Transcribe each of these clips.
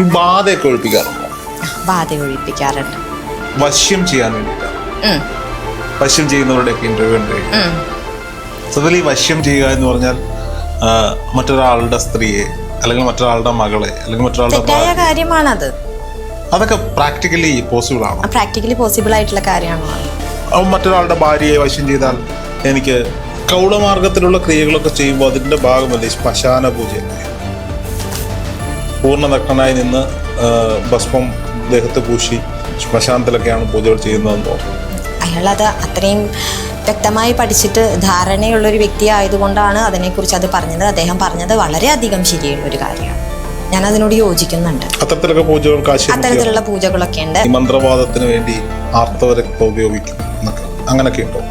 ഈ ബാധയൊക്കെ ഒഴിപ്പിക്കാറുണ്ടോ? ബാധ ഒഴിപ്പിക്കാറുണ്ട്. വശ്യം ചെയ്യാൻ വേണ്ടിയിട്ടാണ് വശ്യം ചെയ്യുന്നവരുടെയൊക്കെ ഇന്റർവ്യൂ ഉണ്ട്. സത്യത്തിൽ ഈ വശ്യം ചെയ്യുക എന്ന് പറഞ്ഞാൽ മറ്റൊരാളുടെ സ്ത്രീയെ അല്ലെങ്കിൽ മറ്റൊരാളുടെ മകളെ അല്ലെങ്കിൽ മറ്റൊരാളുടെ കാര്യമാണത്. അതൊക്കെ പ്രാക്ടിക്കലി പോസിബിൾ ആണ്? പ്രാക്ടിക്കലി പോസിബിൾ ആയിട്ടുള്ള കാര്യമാണ്? മറ്റൊരാളുടെ ഭാര്യയെ വശ്യം ചെയ്താൽ എനിക്ക് കൗളമാർഗത്തിലുള്ള ക്രിയകളൊക്കെ ചെയ്യുമ്പോൾ അതിന്റെ ഭാഗമല്ലേ? ശ്മശാന പൂജയല്ലേ? പൂർണ നഗ്നനായി നിന്ന് ഭസ്മം ദേഹത്ത് പൂശി ശ്മശാനത്തിലൊക്കെയാണ് പൂജകൾ ചെയ്യുന്നതെന്ന് തോന്നുന്നു. അയാളത് അത്രയും വ്യക്തമായി പഠിച്ചിട്ട് ധാരണയുള്ളൊരു വ്യക്തി ആയതുകൊണ്ടാണ് അതിനെക്കുറിച്ച് അത് പറഞ്ഞത്. അദ്ദേഹം പറഞ്ഞത് വളരെയധികം ശരിയുള്ള ഒരു കാര്യമാണ്. ഞാൻ അതിനോട് യോജിക്കുന്നുണ്ട്. അത്തരത്തിലൊക്കെ പൂജകൾ അത്തരത്തിലുള്ള പൂജകളൊക്കെ ഉണ്ട്. മന്ത്രവാദത്തിന് വേണ്ടി ആർത്തവരക്തം ഉപയോഗിക്കും അങ്ങനെയൊക്കെ ഉണ്ടോ?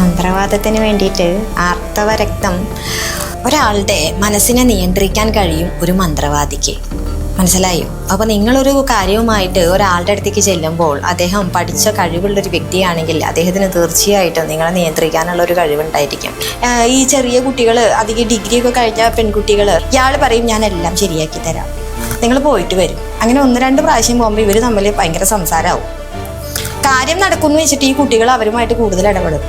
മന്ത്രവാദത്തിന് വേണ്ടിയിട്ട് ആർത്തവ രക്തം ഒരാളുടെ മനസ്സിനെ നിയന്ത്രിക്കാൻ കഴിയും ഒരു മന്ത്രവാദിക്ക്. മനസ്സിലായോ? അപ്പൊ നിങ്ങളൊരു കാര്യവുമായിട്ട് ഒരാളുടെ അടുത്തേക്ക് ചെല്ലുമ്പോൾ അദ്ദേഹം പഠിച്ച കഴിവുള്ള ഒരു വ്യക്തിയാണെങ്കിൽ അദ്ദേഹത്തിന് തീർച്ചയായിട്ടും നിങ്ങളെ നിയന്ത്രിക്കാനുള്ള ഒരു കഴിവുണ്ടായിരിക്കും ഈ ചെറിയ കുട്ടികൾ അധികം ഡിഗ്രി ഒക്കെ കഴിഞ്ഞ പെൺകുട്ടികൾ ഇയാൾ പറയും ഞാൻ എല്ലാം ശരിയാക്കി തരാം. നിങ്ങൾ പോയിട്ട് വരും. അങ്ങനെ ഒന്ന് രണ്ട് പ്രാവശ്യം പോകുമ്പോൾ ഇവർ തമ്മിൽ ഭയങ്കര സംസാരമാവും കാര്യം നടക്കുന്നു വെച്ചിട്ട് ഈ കുട്ടികൾ അവരുമായിട്ട് കൂടുതൽ ഇടപെടും.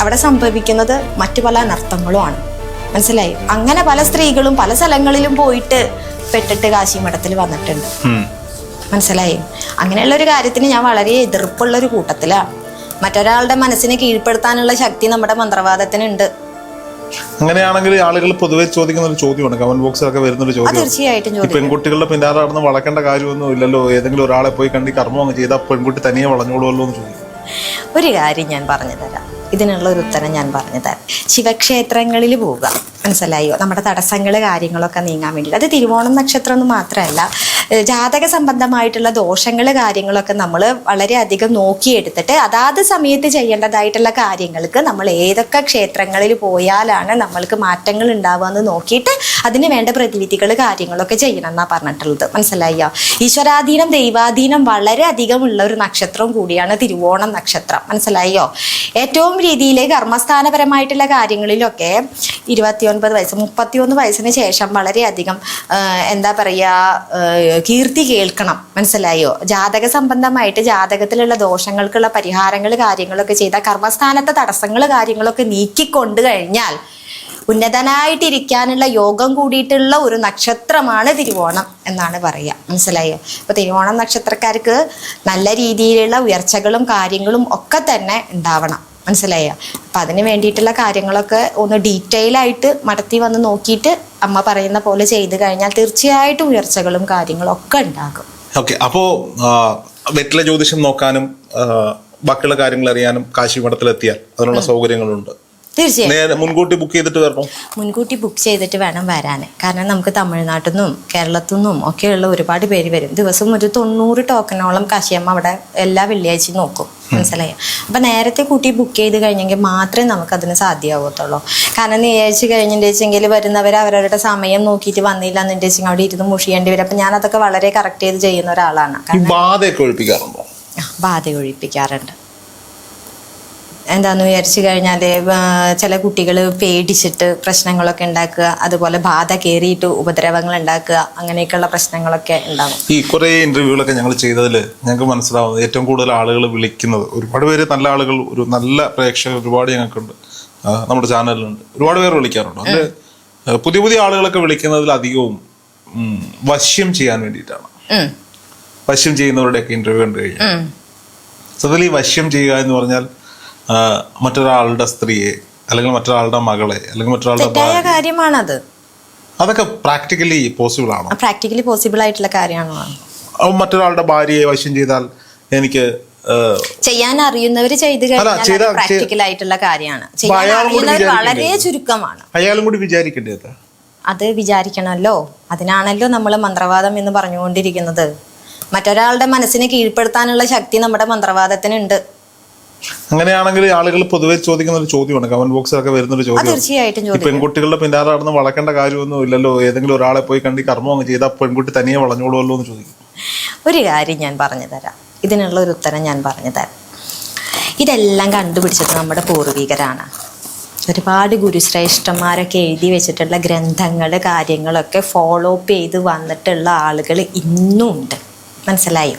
അവിടെ സംഭവിക്കുന്നത് മറ്റു പല അനർത്ഥങ്ങളുമാണ്. മനസ്സിലായി? അങ്ങനെ പല സ്ത്രീകളും പല സ്ഥലങ്ങളിലും പോയിട്ട് പെട്ടിട്ട് കാശി മഠത്തിൽ വന്നിട്ടുണ്ട്. മനസ്സിലായി? അങ്ങനെയുള്ള ഒരു കാര്യത്തിന് ഞാൻ വളരെ എതിർപ്പുള്ള ഒരു കൂട്ടത്തിലാണ്. മറ്റൊരാളുടെ മനസ്സിനെ കീഴ്പ്പെടുത്താനുള്ള ശക്തി നമ്മുടെ മന്ത്രവാദത്തിനുണ്ട്. അങ്ങനെയാണെങ്കിൽ ആളുകൾ പൊതുവെ ചോദിക്കുന്ന ഒരു ചോദ്യമാണ്. കമന്റ് ബോക്സിലൊക്കെ വരുന്ന ഒരു ചോദ്യം തീർച്ചയായിട്ടും ഈ പെൺകുട്ടികളുടെ പിന്നാലെ നടന്ന് വളക്കേണ്ട കാര്യമൊന്നും ഇല്ലല്ലോ. ഏതെങ്കിലും ഒരാളെ പോയി കണ്ടി കർമ്മം അങ്ങ് ചെയ്താൽ പെൺകുട്ടി തനിയെ വളഞ്ഞോളുമല്ലോ എന്ന് ചോദിക്കും. ഒരു കാര്യം ഞാൻ പറഞ്ഞു തരാം. ഇതിനുള്ള ഒരു ഉത്തരം ഞാൻ പറഞ്ഞു തരാം ശിവക്ഷേത്രങ്ങളിൽ പോവുക. മനസ്സിലായോ? നമ്മുടെ തടസ്സങ്ങൾ കാര്യങ്ങളൊക്കെ നീങ്ങാൻ വേണ്ടിയിട്ട്. അത് തിരുവോണം നക്ഷത്രം എന്ന് മാത്രമല്ല ജാതക സംബന്ധമായിട്ടുള്ള ദോഷങ്ങൾ കാര്യങ്ങളൊക്കെ നമ്മൾ വളരെയധികം നോക്കിയെടുത്തിട്ട് അതാത് സമയത്ത് ചെയ്യേണ്ടതായിട്ടുള്ള കാര്യങ്ങൾക്ക് നമ്മൾ ഏതൊക്കെ ക്ഷേത്രങ്ങളിൽ പോയാലാണ് നമ്മൾക്ക് മാറ്റങ്ങൾ ഉണ്ടാവുക എന്ന് നോക്കിയിട്ട് അതിന് വേണ്ട പ്രതിവിധികൾ കാര്യങ്ങളൊക്കെ ചെയ്യണം എന്നാണ് പറഞ്ഞിട്ടുള്ളത്. മനസ്സിലായോ? ഈശ്വരാധീനം ദൈവാധീനം വളരെ അധികം ഉള്ള ഒരു നക്ഷത്രം കൂടിയാണ് തിരുവോണം നക്ഷത്രം. മനസ്സിലായോ? ഏറ്റവും രീതിയിൽ കർമ്മസ്ഥാനപരമായിട്ടുള്ള കാര്യങ്ങളിലൊക്കെ ഇരുപത്തിയൊൻപത് വയസ്സ് മുപ്പത്തിയൊന്ന് വയസ്സിന് ശേഷം വളരെയധികം എന്താ പറയുക കീർത്തി കേൾക്കണം. മനസ്സിലായോ? ജാതക സംബന്ധമായിട്ട് ജാതകത്തിലുള്ള ദോഷങ്ങൾക്കുള്ള പരിഹാരങ്ങൾ കാര്യങ്ങളൊക്കെ ചെയ്താൽ കർമ്മസ്ഥാനത്തെ തടസ്സങ്ങൾ കാര്യങ്ങളൊക്കെ നീക്കിക്കൊണ്ട് കഴിഞ്ഞാൽ ഉന്നതനായിട്ടിരിക്കാനുള്ള യോഗം കൂടിയിട്ടുള്ള ഒരു നക്ഷത്രമാണ് തിരുവോണം എന്നാണ് പറയുക. മനസ്സിലായോ? അപ്പൊ തിരുവോണം നക്ഷത്രക്കാർക്ക് നല്ല രീതിയിലുള്ള ഉയർച്ചകളും കാര്യങ്ങളും ഒക്കെ തന്നെ ഉണ്ടാവണം. മനസ്സിലായോ? അപ്പൊ അതിന് വേണ്ടിയിട്ടുള്ള കാര്യങ്ങളൊക്കെ ഒന്ന് ഡീറ്റെയിൽ ആയിട്ട് മടത്തി വന്ന് നോക്കിയിട്ട് അമ്മ പറയുന്ന പോലെ ചെയ്ത് കഴിഞ്ഞാൽ തീർച്ചയായിട്ടും ഉയർച്ചകളും കാര്യങ്ങളും ഒക്കെ ഉണ്ടാകും. ഓക്കെ അപ്പോ ആ, വെറ്റില ജ്യോതിഷം നോക്കാനും ബാക്കിയുള്ള കാര്യങ്ങൾ അറിയാനും കാശി മഠത്തിലെത്തിയാൽ അതിനുള്ള സൗകര്യങ്ങളുണ്ട്. തീർച്ചയായും. മുൻകൂട്ടി ബുക്ക് ചെയ്തിട്ട് വരണോ? മുൻകൂട്ടി ബുക്ക് ചെയ്തിട്ട് വേണം വരാൻ കാരണം നമുക്ക് തമിഴ്നാട്ടിൽ നിന്നും കേരളത്തിൽ നിന്നും ഒക്കെയുള്ള ഒരുപാട് പേര് വരും. ദിവസം ഒരു തൊണ്ണൂറ് ടോക്കനോളം കാശിയമ്മ അവിടെ എല്ലാ വെള്ളിയാഴ്ചയും നോക്കും. മനസ്സിലായി? അപ്പൊ നേരത്തെ കൂട്ടി ബുക്ക് ചെയ്ത് കഴിഞ്ഞെങ്കിൽ മാത്രമേ നമുക്ക് അതിന് സാധ്യമാകത്തുള്ളൂ കാരണം നീയാഴ്ച കഴിഞ്ഞിട്ടുണ്ടെങ്കിൽ വരുന്നവർ അവരവരുടെ സമയം നോക്കിയിട്ട് വന്നില്ല എന്നുണ്ടെങ്കിൽ അവിടെ ഇരുന്ന് മുഷിയേണ്ടി വരും. അപ്പൊ ഞാൻ അതൊക്കെ വളരെ കറക്റ്റ് ചെയ്ത് ചെയ്യുന്ന ഒരാളാണ്. ബാധയൊക്കെ ഒഴിപ്പിക്കാറുണ്ടോ? ബാധ ഒഴിപ്പിക്കാറുണ്ട് എന്താന്ന് വിചാരിച്ചു കഴിഞ്ഞാൽ ചില കുട്ടികൾ പേടിച്ചിട്ട് പ്രശ്നങ്ങളൊക്കെ ഉണ്ടാക്കുക അതുപോലെ ബാധ കയറിയിട്ട് ഉപദ്രവങ്ങൾ ഉണ്ടാക്കുക അങ്ങനെയൊക്കെയുള്ള പ്രശ്നങ്ങളൊക്കെ ഉണ്ടാകും ഈ കുറേ ഇന്റർവ്യൂകളൊക്കെ ഞങ്ങൾ ചെയ്തതിൽ ഞങ്ങൾക്ക് മനസ്സിലാവുന്നത് ഏറ്റവും കൂടുതൽ ആളുകൾ വിളിക്കുന്നത് ഒരുപാട് പേര് നല്ല ആളുകൾ ഒരു നല്ല പ്രേക്ഷകർ ഒരുപാട് ഞങ്ങൾക്കുണ്ട്. നമ്മുടെ ചാനലിലുണ്ട്. ഒരുപാട് പേര് വിളിക്കാറുണ്ട്. അതിൽ പുതിയ പുതിയ ആളുകളൊക്കെ വിളിക്കുന്നതിൽ അധികവും വശ്യം ചെയ്യാൻ വേണ്ടിയിട്ടാണ്. വശ്യം ചെയ്യുന്നവരുടെയൊക്കെ ഇന്റർവ്യൂ കണ്ടു കഴിഞ്ഞാൽ. സത്യത്തിൽ ഈ വശ്യം ചെയ്യുക എന്ന് പറഞ്ഞാൽ മറ്റൊരാളുടെ സ്ത്രീയെ അല്ലെങ്കിൽ മറ്റൊരാളുടെ മകളെ അല്ലെങ്കിൽ മറ്റൊരാളുടെ കാര്യമാണത്. അതൊക്കെ പ്രാക്ടിക്കലി പോസിബിൾ ആണോ? പ്രാക്ടിക്കലി പോസിബിൾ ആയിട്ടുള്ള കാര്യമാണോ? മറ്റൊരാളുടെ ഭാര്യയെ വശ്യം ചെയ്താൽ എനിക്ക് ചെയ്യാൻ അറിയുന്നവര് ചെയ്ത് കഴിഞ്ഞാൽ പ്രാക്ടിക്കൽ ആയിട്ടുള്ള കാര്യമാണ്. ചെയ്യാൻ അറിയുന്നവർ വളരെ ചുരുക്കമാണ്. അയാളും കൂടി വിചാരിക്കേണ്ടത്? അത് വിചാരിക്കണമല്ലോ. അതിനാണല്ലോ നമ്മൾ മന്ത്രവാദം എന്ന് പറഞ്ഞുകൊണ്ടിരിക്കുന്നത്. മറ്റൊരാളുടെ മനസ്സിനെ കീഴ്പ്പെടുത്താനുള്ള ശക്തി നമ്മുടെ മന്ത്രവാദത്തിനുണ്ട്. അങ്ങനെയാണെങ്കിൽ ആളുകൾ പൊതുവെ ചോദിക്കുന്ന ഒരു ചോദ്യമാണ്. കമന്റ് ബോക്സിലൊക്കെ വരുന്ന ഒരു ചോദ്യം തീർച്ചയായിട്ടും ഈ പെൺകുട്ടികളുടെ പിന്നാലെ നടന്ന് വളക്കേണ്ട കാര്യമൊന്നും ഇല്ലല്ലോ. ഏതെങ്കിലും ഒരാളെ പോയി കണ്ടി കർമ്മം അങ്ങ് ചെയ്താൽ പെൺകുട്ടി തനിയെ വളഞ്ഞോളുമല്ലോ എന്ന് ചോദിക്കും. ഒരു കാര്യം ഞാൻ പറഞ്ഞു തരാം. ഇതിനുള്ള ഒരു ഉത്തരം ഞാൻ പറഞ്ഞു തരാം. ഇതെല്ലാം കണ്ടുപിടിച്ചത് നമ്മുടെ പൂർവികരാണ്. ഒരുപാട് ഗുരുശ്രേഷ്ഠന്മാരൊക്കെ എഴുതി വെച്ചിട്ടുള്ള ഗ്രന്ഥങ്ങൾ കാര്യങ്ങളൊക്കെ ഫോളോ അപ്പ് ചെയ്ത് വന്നിട്ടുള്ള ആളുകൾ ഇന്നും ഉണ്ട് മനസ്സിലായോ?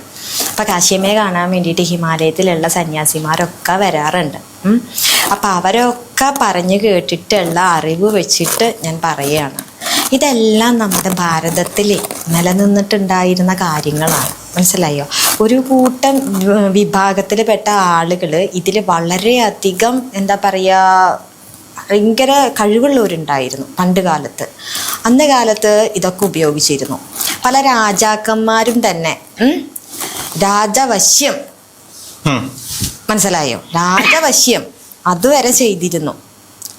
അപ്പം കാശിയമ്മയെ കാണാൻ വേണ്ടിയിട്ട് ഹിമാലയത്തിലുള്ള സന്യാസിമാരൊക്കെ വരാറുണ്ട്. അപ്പം അവരൊക്കെ പറഞ്ഞു കേട്ടിട്ടുള്ള അറിവ് വെച്ചിട്ട് ഞാൻ പറയുകയാണ്. ഇതെല്ലാം നമ്മുടെ ഭാരതത്തിൽ നിലനിന്നിട്ടുണ്ടായിരുന്ന കാര്യങ്ങളാണ്. മനസ്സിലായോ? ഒരു കൂട്ടം വിഭാഗത്തിൽപ്പെട്ട ആളുകൾ ഇതിൽ വളരെയധികം എന്താ പറയുക ഭയങ്കര കഴിവുള്ളവരുണ്ടായിരുന്നു പണ്ട് കാലത്ത്. അന്ന് കാലത്ത് ഇതൊക്കെ ഉപയോഗിച്ചിരുന്നു. പല രാജാക്കന്മാരും തന്നെ രാജവശ്യം. മനസ്സിലായോ? രാജവശ്യം. അതുവരെ ചെയ്തിരുന്നു.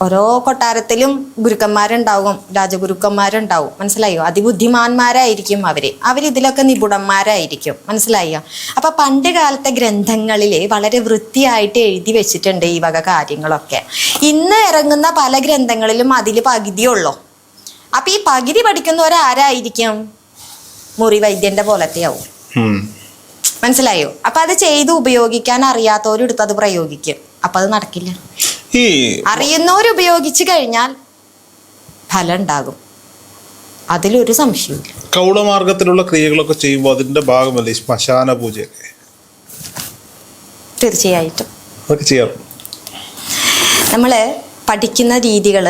ഓരോ കൊട്ടാരത്തിലും ഗുരുക്കന്മാരുണ്ടാവും രാജഗുരുക്കന്മാരുണ്ടാവും. മനസ്സിലായോ? അതിബുദ്ധിമാന്മാരായിരിക്കും അവർ. അവരിതിലൊക്കെ നിപുണന്മാരായിരിക്കും. മനസ്സിലായോ? അപ്പൊ പണ്ട് കാലത്തെ ഗ്രന്ഥങ്ങളിൽ വളരെ വൃത്തിയായിട്ട് എഴുതി വെച്ചിട്ടുണ്ട് ഈ വക കാര്യങ്ങളൊക്കെ. ഇന്ന് ഇറങ്ങുന്ന പല ഗ്രന്ഥങ്ങളിലും അതിൽ പകുതിയുള്ളൂ അപ്പൊ ഈ പകുതി പഠിക്കുന്നവരാരായിരിക്കും? മുറി വൈദ്യന്റെ പോലത്തെയാവും. മനസ്സിലായോ? അപ്പൊ അത് ചെയ്ത് ഉപയോഗിക്കാൻ അറിയാത്തവരും എടുത്ത് അത് പ്രയോഗിക്കും. അപ്പൊ അത് നടക്കില്ല. ഈ അറിയുന്നവർ ഉപയോഗിച്ചു കഴിഞ്ഞാൽ ഫലം ഉണ്ടാകും. അതിലൊരു സംശയമില്ല കൗളമാർഗത്തിലുള്ള ക്രിയകളൊക്കെ ചെയ്യുമ്പോൾ അതിന്റെ ഭാഗമല്ലേ ഈ ശ്മശാന പൂജയൊക്കെ? തീർച്ചയായിട്ടും. അതൊക്കെ ചെയ്യാറുണ്ട്? നമ്മൾ പഠിക്കുന്ന രീതികൾ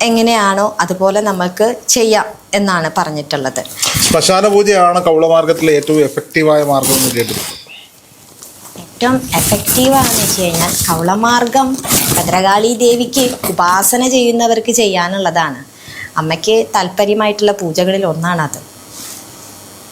എങ്ങനെയാണോ അതുപോലെ നമുക്ക് ചെയ്യാം എന്നാണ് പറഞ്ഞിട്ടുള്ളത്. ശ്മശാന പൂജയാണ് കൗളമാർഗത്തിലെ ഏറ്റവും എഫക്റ്റീവായ മാർഗം എന്ന് കേട്ടിട്ടുണ്ട് ഏറ്റവും എഫക്റ്റീവാണെന്ന് വെച്ച് കഴിഞ്ഞാൽ കൗളമാർഗം ഭദ്രകാളി ദേവിക്ക് ഉപാസന ചെയ്യുന്നവർക്ക് ചെയ്യാനുള്ളതാണ്. അമ്മയ്ക്ക് താല്പര്യമായിട്ടുള്ള പൂജകളിൽ ഒന്നാണത്.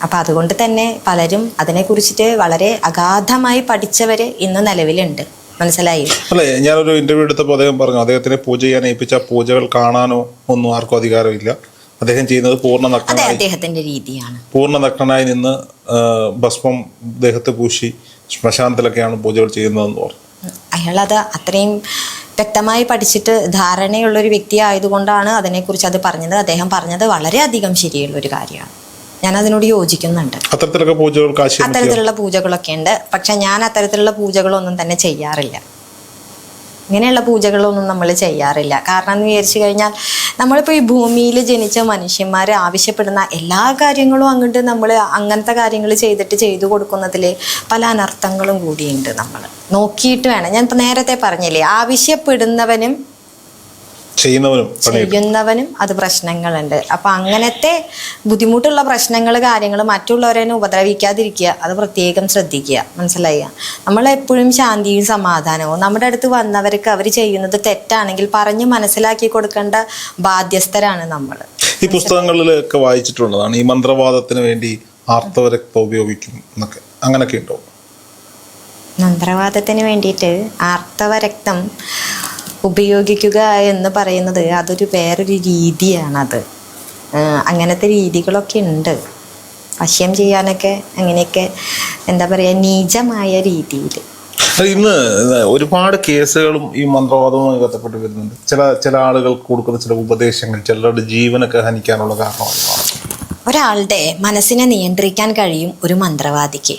അപ്പം അതുകൊണ്ട് തന്നെ പലരും അതിനെക്കുറിച്ചിട്ട് വളരെ അഗാധമായി പഠിച്ചവർ ഇന്ന് നിലവിലുണ്ട്. മനസ്സിലായി? അല്ലേ ഞാനൊരു ഇന്റർവ്യൂ എടുത്തപ്പോൾ അദ്ദേഹം പറഞ്ഞു അദ്ദേഹത്തിനെ പൂജ ചെയ്യാൻ ഏൽപ്പിച്ച പൂജകൾ കാണാനോ ഒന്നും ആർക്കും അധികാരമില്ല അദ്ദേഹം ചെയ്യുന്നത് പൂർണ നഗ്നനായി അദ്ദേഹത്തിന്റെ രീതിയാണ്. പൂർണ നഗ്നനായി നിന്ന് ഭസ്മം ദേഹത്ത് പൂശി ശ്മശാനത്തിലൊക്കെയാണ് പൂജകൾ ചെയ്യുന്നതെന്ന് പറഞ്ഞു. അയാളത് അത്രയും വ്യക്തമായി പഠിച്ചിട്ട് ധാരണയുള്ളൊരു വ്യക്തി ആയതുകൊണ്ടാണ് അതിനെക്കുറിച്ച് അത് പറഞ്ഞത്. അദ്ദേഹം പറഞ്ഞത് വളരെയധികം ശരിയുള്ള ഒരു കാര്യമാണ്. ഞാൻ അതിനോട് യോജിക്കുന്നുണ്ട്. അത്തരത്തിലൊക്കെ പൂജകൾ കാശി അത്തരത്തിലുള്ള പൂജകളൊക്കെ ഉണ്ട്. പക്ഷെ ഞാൻ അത്തരത്തിലുള്ള പൂജകളൊന്നും തന്നെ ചെയ്യാറില്ല. ഇങ്ങനെയുള്ള പൂജകളൊന്നും നമ്മൾ ചെയ്യാറില്ല. കാരണം എന്ന് വിചാരിച്ചു കഴിഞ്ഞാൽ നമ്മളിപ്പോൾ ഈ ഭൂമിയിൽ ജനിച്ച മനുഷ്യന്മാർ ആവശ്യപ്പെടുന്ന എല്ലാ കാര്യങ്ങളും അങ്ങോട്ട് നമ്മൾ അങ്ങനത്തെ കാര്യങ്ങൾ ചെയ്തിട്ട് ചെയ്തു കൊടുക്കുന്നതിൽ പല അനർത്ഥങ്ങളും കൂടിയുണ്ട് നമ്മൾ നോക്കിയിട്ട് വേണം. ഞാൻ ഇപ്പം നേരത്തെ പറഞ്ഞില്ലേ ആവശ്യപ്പെടുന്നവനും ചെയ്യുന്നവനും അത് പ്രശ്നങ്ങളുണ്ട്. അപ്പൊ അങ്ങനത്തെ ബുദ്ധിമുട്ടുള്ള പ്രശ്നങ്ങൾ കാര്യങ്ങൾ മറ്റുള്ളവരെ ഉപദ്രവിക്കാതിരിക്കുക. അത് പ്രത്യേകം ശ്രദ്ധിക്കുക. മനസ്സിലായ? നമ്മളെപ്പോഴും ശാന്തിയും സമാധാനവും. നമ്മുടെ അടുത്ത് വന്നവർക്ക് അവർ ചെയ്യുന്നത് തെറ്റാണെങ്കിൽ പറഞ്ഞ് മനസ്സിലാക്കി കൊടുക്കേണ്ട ബാധ്യസ്ഥരാണ് നമ്മൾ ഈ പുസ്തകങ്ങളിലൊക്കെ വായിച്ചിട്ടുള്ളതാണ് ഈ മന്ത്രവാദത്തിന് വേണ്ടി ആർത്തവരക്തം ഉപയോഗിക്കും എന്നൊക്കെ. അങ്ങനെയൊക്കെ ഉണ്ടോ? മന്ത്രവാദത്തിന് വേണ്ടിയിട്ട് ആർത്തവരക്തം ഉപയോഗിക്കുക എന്ന് പറയുന്നത് അതൊരു വേറൊരു രീതിയാണത്. അങ്ങനത്തെ രീതികളൊക്കെ ഉണ്ട്. പശ്യം ചെയ്യാനൊക്കെ അങ്ങനെയൊക്കെ എന്താ പറയുക നീചമായ രീതിയിൽ ഇന്ന് ഒരുപാട് കേസുകളും ഈ മന്ത്രവാദവുമായി ബന്ധപ്പെട്ട് വരുന്നുണ്ട്. ചില ചില ആളുകൾക്ക് കൊടുക്കുന്ന ചില ഉപദേശങ്ങൾ ചിലരുടെ ജീവനൊക്കെ ഹനിക്കാനുള്ള കാരണമാണ് ഒരാളുടെ മനസ്സിനെ നിയന്ത്രിക്കാൻ കഴിയും ഒരു മന്ത്രവാദിക്ക്.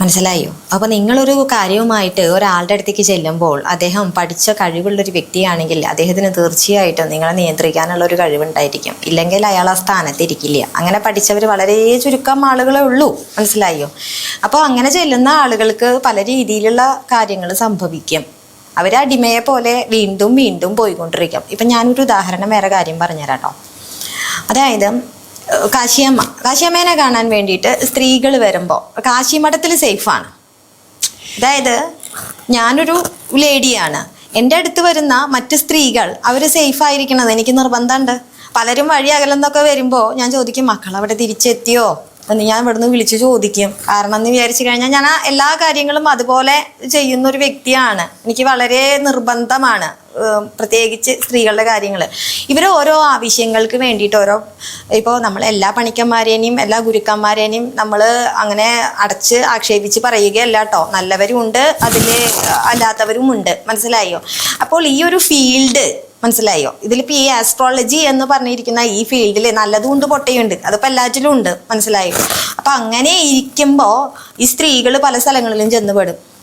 മനസ്സിലായോ? അപ്പോൾ നിങ്ങളൊരു കാര്യവുമായിട്ട് ഒരാളുടെ അടുത്തേക്ക് ചെല്ലുമ്പോൾ അദ്ദേഹം പഠിച്ച കഴിവുള്ളൊരു വ്യക്തിയാണെങ്കിൽ അദ്ദേഹത്തിന് തീർച്ചയായിട്ടും നിങ്ങളെ നിയന്ത്രിക്കാനുള്ള ഒരു കഴിവുണ്ടായിരിക്കും. ഇല്ലെങ്കിൽ അയാൾ ആ സ്ഥാനത്തിരിക്കില്ല. അങ്ങനെ പഠിച്ചവർ വളരെ ചുരുക്കം ആളുകളെ ഉള്ളൂ. മനസ്സിലായോ? അപ്പോൾ അങ്ങനെ ചെല്ലുന്ന ആളുകൾക്ക് പല രീതിയിലുള്ള കാര്യങ്ങൾ സംഭവിക്കും. അവർ അടിമയെ പോലെ വീണ്ടും വീണ്ടും പോയിക്കൊണ്ടിരിക്കും. ഇപ്പം ഞാനൊരു ഉദാഹരണം വേറെ കാര്യം പറഞ്ഞുതരാം കേട്ടോ അതായത് കാശിയമ്മ. കാശിയമ്മേനെ കാണാൻ വേണ്ടിയിട്ട് സ്ത്രീകൾ വരുമ്പോൾ കാശിമഠത്തിൽ സേഫാണ് അതായത് ഞാനൊരു ലേഡിയാണ് എന്റെ അടുത്ത് വരുന്ന മറ്റ് സ്ത്രീകൾ അവർ സേഫ് ആയിരിക്കണത് എനിക്ക് നിർബന്ധമുണ്ട് പലരും വഴി അകലെന്നൊക്കെ വരുമ്പോൾ ഞാൻ ചോദിക്കും മക്കൾ അവിടെ തിരിച്ചെത്തിയോ? എന്ന് ഞാൻ ഇവിടുന്ന് വിളിച്ചു ചോദിക്കും. കാരണം എന്ന് വിചാരിച്ചു കഴിഞ്ഞാൽ ഞാൻ എല്ലാ കാര്യങ്ങളും അതുപോലെ ചെയ്യുന്ന ഒരു വ്യക്തിയാണ്. എനിക്ക് വളരെ നിർബന്ധമാണ്. പ്രത്യേകിച്ച് സ്ത്രീകളുടെ കാര്യങ്ങൾ ഇവർ ഓരോ ആവശ്യങ്ങൾക്ക് വേണ്ടിയിട്ട് ഓരോ ഇപ്പോൾ നമ്മൾ എല്ലാ പണിക്കന്മാരേനെയും എല്ലാ ഗുരുക്കന്മാരേനെയും നമ്മൾ അങ്ങനെ അടച്ച് ആക്ഷേപിച്ച് പറയുകയല്ല കേട്ടോ നല്ലവരും ഉണ്ട് അതിൽ അല്ലാത്തവരും ഉണ്ട് മനസ്സിലായോ? അപ്പോൾ ഈ ഒരു ഫീൽഡ് മനസ്സിലായോ? ഇതിലിപ്പോൾ ഈ ആസ്ട്രോളജി എന്ന് പറഞ്ഞിരിക്കുന്ന ഈ ഫീൽഡിൽ നല്ലതും ഉണ്ട് പൊട്ടയുണ്ട്. അതിപ്പോൾ എല്ലാറ്റിലും ഉണ്ട്. മനസ്സിലായോ? അപ്പം അങ്ങനെ ഇരിക്കുമ്പോൾ ഈ സ്ത്രീകൾ പല സ്ഥലങ്ങളിലും ചെന്ന് പെടും.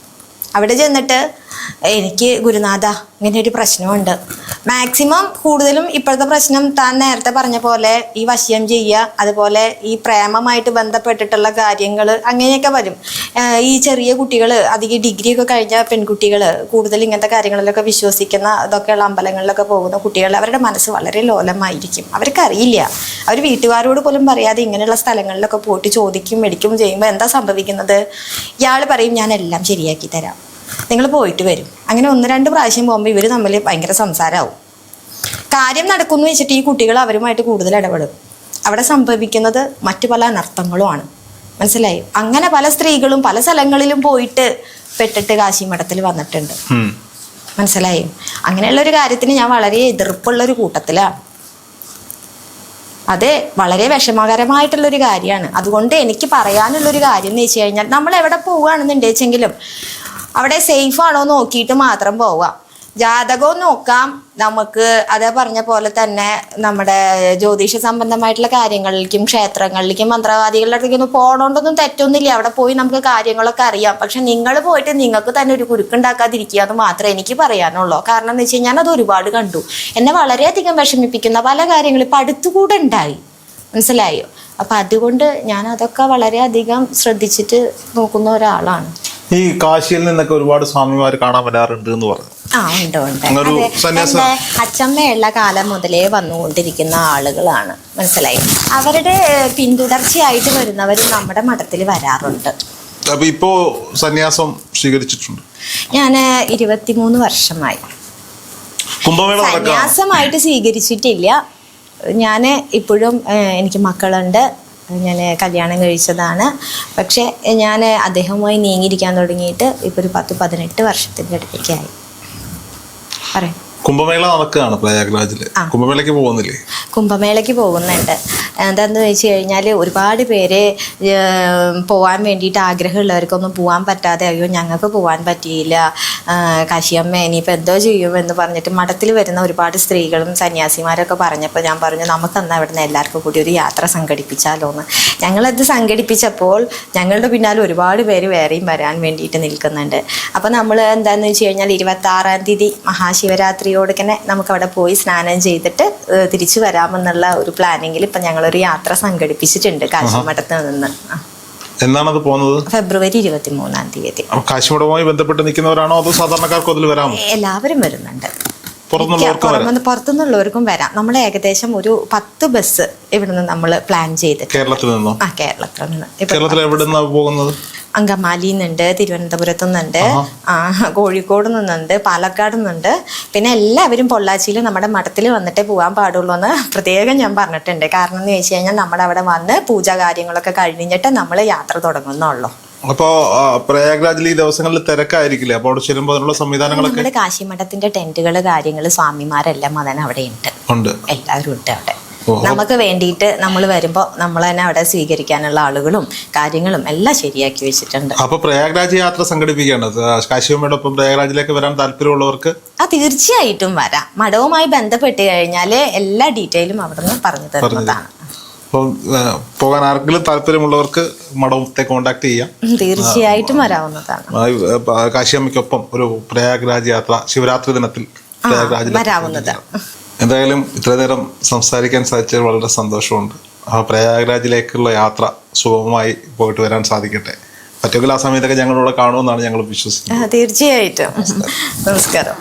അവിടെ ചെന്നിട്ട് എനിക്ക് ഗുരുനാഥ ഇങ്ങനെ ഒരു പ്രശ്നമുണ്ട്. മാക്സിമം കൂടുതലും ഇപ്പോഴത്തെ പ്രശ്നം താൻ നേരത്തെ പറഞ്ഞ പോലെ ഈ വശ്യം ചെയ്യുക അതുപോലെ ഈ പ്രേമമായിട്ട് ബന്ധപ്പെട്ടിട്ടുള്ള കാര്യങ്ങൾ അങ്ങനെയൊക്കെ വരും. ഈ ചെറിയ കുട്ടികൾ അധികം ഡിഗ്രി ഒക്കെ കഴിഞ്ഞ പെൺകുട്ടികൾ കൂടുതൽ ഇങ്ങനത്തെ കാര്യങ്ങളിലൊക്കെ വിശ്വസിക്കുന്ന ഇതൊക്കെയുള്ള അമ്പലങ്ങളിലൊക്കെ പോകുന്ന കുട്ടികൾ അവരുടെ മനസ്സ് വളരെ ലോലമായിരിക്കും. അവർക്കറിയില്ല. അവർ വീട്ടുകാരോട് പോലും പറയാതെ ഇങ്ങനെയുള്ള സ്ഥലങ്ങളിലൊക്കെ പോയിട്ട് ചോദിക്കും മേടിക്കും ചെയ്യുമ്പോൾ എന്താ സംഭവിക്കുന്നത്? ഇയാൾ പറയും ഞാൻ എല്ലാം ശരിയാക്കി തരാം. നിങ്ങൾ പോയിട്ട് വരും. അങ്ങനെ ഒന്ന് രണ്ട് പ്രാവശ്യം പോകുമ്പോൾ ഇവർ തമ്മിൽ ഭയങ്കര സംസാരമാവും കാര്യം നടക്കുന്നു വെച്ചിട്ട് ഈ കുട്ടികൾ അവരുമായിട്ട് കൂടുതൽ ഇടപെടും. അവിടെ സംഭവിക്കുന്നത് മറ്റു പല അനർത്ഥങ്ങളുമാണ്. മനസ്സിലായി? അങ്ങനെ പല സ്ത്രീകളും പല സ്ഥലങ്ങളിലും പോയിട്ട് പെട്ടിട്ട് കാശിമഠത്തിൽ വന്നിട്ടുണ്ട്. മനസ്സിലായി? അങ്ങനെയുള്ള ഒരു കാര്യത്തിന് ഞാൻ വളരെ എതിർപ്പുള്ള ഒരു കൂട്ടത്തിലാണ്. അതെ വളരെ വിഷമകരമായിട്ടുള്ളൊരു കാര്യമാണ്. അതുകൊണ്ട് എനിക്ക് പറയാനുള്ളൊരു കാര്യം എന്ന് വെച്ച് കഴിഞ്ഞാൽ നമ്മൾ എവിടെ പോവുകയാണെന്നുണ്ടെച്ചെങ്കിലും അവിടെ സേഫ് ആണോ നോക്കിയിട്ട് മാത്രം പോവാം ജാതകവും നോക്കാം. നമുക്ക് അതേ പറഞ്ഞ പോലെ തന്നെ നമ്മുടെ ജ്യോതിഷ സംബന്ധമായിട്ടുള്ള കാര്യങ്ങളിലേക്കും ക്ഷേത്രങ്ങളിലേക്കും മന്ത്രവാദികളുടെ അടുത്തേക്കൊന്നും പോകണോണ്ടൊന്നും തെറ്റൊന്നുമില്ല. അവിടെ പോയി നമുക്ക് കാര്യങ്ങളൊക്കെ അറിയാം. പക്ഷെ നിങ്ങൾ പോയിട്ട് നിങ്ങൾക്ക് തന്നെ ഒരു കുരുക്കുണ്ടാക്കാതിരിക്കുക എന്ന് മാത്രമേ എനിക്ക് പറയാനുള്ളൂ. കാരണം എന്ന് വെച്ച് കഴിഞ്ഞാൽ അത് ഒരുപാട് കണ്ടു. എന്നെ വളരെയധികം വിഷമിപ്പിക്കുന്ന പല കാര്യങ്ങളും ഇപ്പം അടുത്തുകൂടെ ഉണ്ടായി. മനസ്സിലായോ? അപ്പം അതുകൊണ്ട് ഞാൻ അതൊക്കെ വളരെയധികം ശ്രദ്ധിച്ചിട്ട് നോക്കുന്ന ഒരാളാണ്. ഈ കാശിയിൽ നിന്നൊക്കെ ഒരുപാട് സ്വാമിമാർ കാണാൻ വരാറുണ്ട് എന്ന് പറഞ്ഞു. ആ ഉണ്ട് ഉണ്ട്. അങ്ങൊരു അതെ സന്യാസം- എന്റെ അച്ചമ്മയുള്ള കാലം മുതലേ വന്നുകൊണ്ടിരിക്കുന്ന ആളുകളാണ്. മനസ്സിലായി? അവരുടെ ഏഹ്, പിന്തുടർച്ചയായിട്ട് വരുന്നവരും നമ്മുടെ മഠത്തിൽ വരാറുണ്ട്. അപ്പൊ ഇപ്പോ സന്യാസം സ്വീകരിച്ചിട്ടുണ്ട്. ഞാൻ ഇരുപത്തിമൂന്ന് വർഷമായി. കുംഭമേള നടക്കാം സന്യാസമായിട്ട് സ്വീകരിച്ചിട്ടില്ല. ഞാൻ ഇപ്പോഴും ഏഹ്, എനിക്ക് മക്കളുണ്ട്. ഞാൻ കല്യാണം കഴിച്ചതാണ്. പക്ഷേ ഞാൻ അദ്ദേഹവുമായി നീങ്ങിയിരിക്കാൻ തുടങ്ങിയിട്ട് ഇപ്പോൾ ഒരു പത്ത് പതിനെട്ട് വർഷത്തിന്റെ അടുത്തേക്കായി. പറയാം കുംഭമേള നടക്കുകയാണ് കുംഭമേളക്ക് കുംഭമേളയ്ക്ക് പോകുന്നില്ലേ? കുംഭമേളയ്ക്ക് പോകുന്നുണ്ട്. എന്താന്ന് വെച്ച് കഴിഞ്ഞാൽ ഒരുപാട് പേര് പോകാൻ വേണ്ടിയിട്ട് ആഗ്രഹമുള്ളവർക്കൊന്നും പോകാൻ പറ്റാതെ അയ്യോ ഞങ്ങൾക്ക് പോകാൻ പറ്റിയില്ല. കശിയമ്മ ഇനിയിപ്പോൾ എന്തോ ചെയ്യുമെന്ന് പറഞ്ഞിട്ട് മഠത്തിൽ വരുന്ന ഒരുപാട് സ്ത്രീകളും സന്യാസിമാരൊക്കെ പറഞ്ഞപ്പോൾ ഞാൻ പറഞ്ഞു നമുക്ക് എന്നാൽ ഇവിടുന്ന് എല്ലാവർക്കും കൂടി ഒരു യാത്ര സംഘടിപ്പിച്ചാലോ എന്ന് ഞങ്ങളത് സംഘടിപ്പിച്ചപ്പോൾ ഞങ്ങളുടെ പിന്നാലെ ഒരുപാട് പേര് വേറെയും വരാൻ വേണ്ടിയിട്ട് നിൽക്കുന്നുണ്ട്. അപ്പോൾ നമ്മൾ എന്താണെന്ന് വെച്ച് കഴിഞ്ഞാൽ ഇരുപത്താറാം തീയതി മഹാശിവരാത്രിയോട് തന്നെ നമുക്ക് അവിടെ പോയി സ്നാനം ചെയ്തിട്ട് തിരിച്ചു വരാമെന്നുള്ള ഒരു പ്ലാനിങ്ങിൽ ഇപ്പം ഞങ്ങളൊരു യാത്ര സംഘടിപ്പിച്ചിട്ടുണ്ട് കാശിമഠത്ത് നിന്ന്. എന്നാണത് പോകുന്നത്? ഫെബ്രുവരി ഇരുപത്തി മൂന്നാം തീയതി കാശിമഠവുമായി ബന്ധപ്പെട്ട് നിൽക്കുന്നവരാണോ അതോ സാധാരണക്കാർക്ക് അതിൽ വരാമോ എല്ലാവരും വരുന്നുണ്ട്. പുറത്തുനിന്നുള്ളവർക്ക് വരാം. പുറമെ പുറത്തുനിന്നുള്ളവർക്കും വരാം. നമ്മൾ ഏകദേശം ഒരു പത്ത് ബസ് ഇവിടുന്ന് നമ്മൾ പ്ലാൻ ചെയ്തിട്ട് കേരളത്തിൽ നിന്നോ? ആ കേരളത്തിൽ നിന്ന്. കേരളത്തിൽ എവിടെ നിന്നാണ് പോകുന്നത്? അങ്കമാലിയിൽ നിന്നുണ്ട് തിരുവനന്തപുരത്തു നിന്നുണ്ട് ആ കോഴിക്കോട് നിന്നുണ്ട് പാലക്കാട് നിന്നുണ്ട് പിന്നെ എല്ലാവരും പൊള്ളാച്ചിയിൽ നമ്മുടെ മഠത്തിൽ വന്നിട്ടേ പോകാൻ പാടുള്ളൂ എന്ന് പ്രത്യേകം ഞാൻ പറഞ്ഞിട്ടുണ്ട്. കാരണം എന്ന് വെച്ച് കഴിഞ്ഞാൽ നമ്മുടെ അവിടെ വന്ന് പൂജാ കാര്യങ്ങളൊക്കെ കഴിഞ്ഞിട്ട് നമ്മൾ യാത്ര തുടങ്ങുന്നുള്ളൂ. അപ്പോ പ്രയാഗ്രാജിൽ ഈ ദിവസങ്ങളിൽ തിരക്കായിരിക്കില്ലേ? അപ്പോൾ അവിടെ ചെല്ലുമ്പോൾ അതിനുള്ള സംവിധാനങ്ങളൊക്കെ നമ്മുടെ കാശിമഠത്തിന്റെ ടെന്റുകൾ കാര്യങ്ങൾ സ്വാമിമാരെല്ലാം അതിന് അവിടെ ഉണ്ട്. എല്ലാവരും ഉണ്ട് അവിടെ. നമുക്ക് വേണ്ടിയിട്ട് നമ്മൾ വരുമ്പോൾ നമ്മൾ തന്നെ അവിടെ സ്വീകരിക്കാനുള്ള ആളുകളും കാര്യങ്ങളും എല്ലാം ശരിയാക്കി വെച്ചിട്ടുണ്ട്. അപ്പൊ പ്രയാഗ്രാജ് യാത്ര സംഘടിപ്പിക്കേണ്ടത് കാശിയമ്മയോടൊപ്പം പ്രയാഗ്രാജിലേക്ക് വരാൻ താല്പര്യമുള്ളവർക്ക്? ആ തീർച്ചയായിട്ടും വരാം. മഠവുമായി ബന്ധപ്പെട്ട് കഴിഞ്ഞാൽ എല്ലാ ഡീറ്റെയിലും അവിടെ നിന്ന് പറഞ്ഞു തരുന്നതാണ്. അപ്പം പോകാൻ ആർക്കെങ്കിലും താല്പര്യമുള്ളവർക്ക് മഠത്തെ കോണ്ടാക്ട് ചെയ്യാം. തീർച്ചയായിട്ടും വരാവുന്നതാണ്. കാശിയമ്മയ്ക്കൊപ്പം ഒരു പ്രയാഗ്രാജ് യാത്ര ശിവരാത്രി ദിനത്തിൽ വരാവുന്നതാണ്. എന്തായാലും ഇത്ര നേരം സംസാരിക്കാൻ സാധിച്ചതിൽ വളരെ സന്തോഷമുണ്ട്. ആ പ്രയാഗ്രാജിലേക്കുള്ള യാത്ര സുഗമമായി പോയിട്ട് വരാൻ സാധിക്കട്ടെ. പറ്റുമെങ്കിൽ ആ സമയത്തൊക്കെ ഞങ്ങളിവിടെ കാണുമെന്നാണ് ഞങ്ങൾ വിശ്വസിക്കുന്നത്. തീർച്ചയായിട്ടും. നമസ്കാരം.